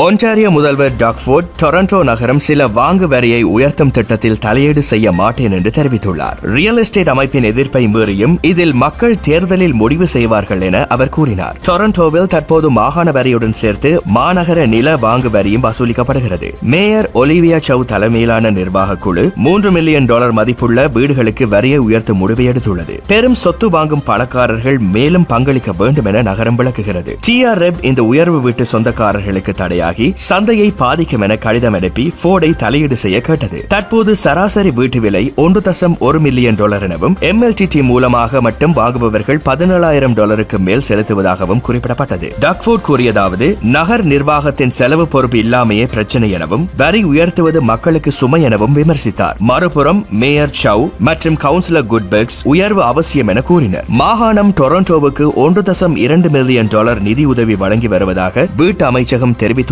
Ontario முதல்வர் டாக்ஃபோர்ட் Toronto நகரம் சில வாங்கு வரியை உயர்த்தும் திட்டத்தில் தலையீடு செய்ய மாட்டேன் என்று தெரிவித்துள்ளார். ரியல் எஸ்டேட் அமைப்பின் எதிர்ப்பை மீறியும் இதில் மக்கள் தேர்தலில் முடிவு செய்வார்கள் என அவர் கூறினார். டொரண்டோவில் தற்போது மாகாண வரியுடன் சேர்த்து மாநகர நில வாங்கு வரியும் வசூலிக்கப்படுகிறது. மேயர் ஒலிவியா சவ் தலைமையிலான நிர்வாக குழு மூன்று மில்லியன் டாலர் மதிப்புள்ள வீடுகளுக்கு வரியை உயர்த்தும் முடிவை எடுத்துள்ளது. பெரும் சொத்து வாங்கும் பணக்காரர்கள் மேலும் பங்களிக்க வேண்டும் என நகரம் விளக்குகிறது. டிஆர் ரெப் இந்த உயர்வு வீட்டு சொந்தக்காரர்களுக்கு தடையாக சந்தையை பாதிக்கும் என கடிதம் அனுப்பி போர்டை தலையீடு செய்ய கேட்டது. தற்போது சராசரி வீட்டு விலை ஒன்று தசம் ஒரு மில்லியன் டாலர் எனவும் எம்எல்டிடி மூலமாக மட்டும் வாங்குபவர்கள் பதினேழாயிரம் டாலருக்கு மேல் செலுத்துவதாகவும் குறிப்பிடப்பட்டது. டக்ஃபோர்ட் கூறியதாவது நகர் நிர்வாகத்தின் செலவு பொறுப்பு இல்லாமையே பிரச்சனை எனவும் வரி உயர்த்துவது மக்களுக்கு சுமை எனவும் விமர்சித்தார். மறுபுறம் மேயர் சவ் மற்றும் கவுன்சிலர் குட்பெக்ஸ் உயர்வு அவசியம் என கூறினர். மாகாணம் டொரண்டோவுக்கு ஒன்று தசம் இரண்டு மில்லியன் டாலர் நிதி உதவி வழங்கி வருவதாக வீட்டு அமைச்சகம்